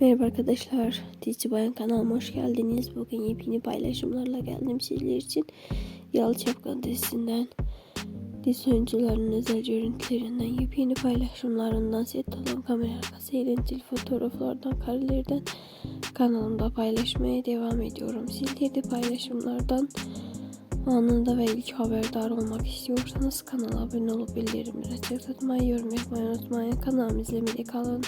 Merhaba arkadaşlar, Dizi Bayan kanalıma hoş geldiniz. Bugün yepyeni paylaşımlarla geldim sizler için. Yalı Çapkın dizisinden, dizi oyuncularının özel görüntülerinden, yepyeni paylaşımlarından, set alan kamera arkası eğlenceli fotoğraflardan, karelerden kanalımda paylaşmaya devam ediyorum. Sizler de paylaşımlardan anında ve ilk haberdar olmak istiyorsanız kanala abone olup bildirimleri açık tutmayı, yorum yapmayı unutmayın. Kanalımı izlemede kalın.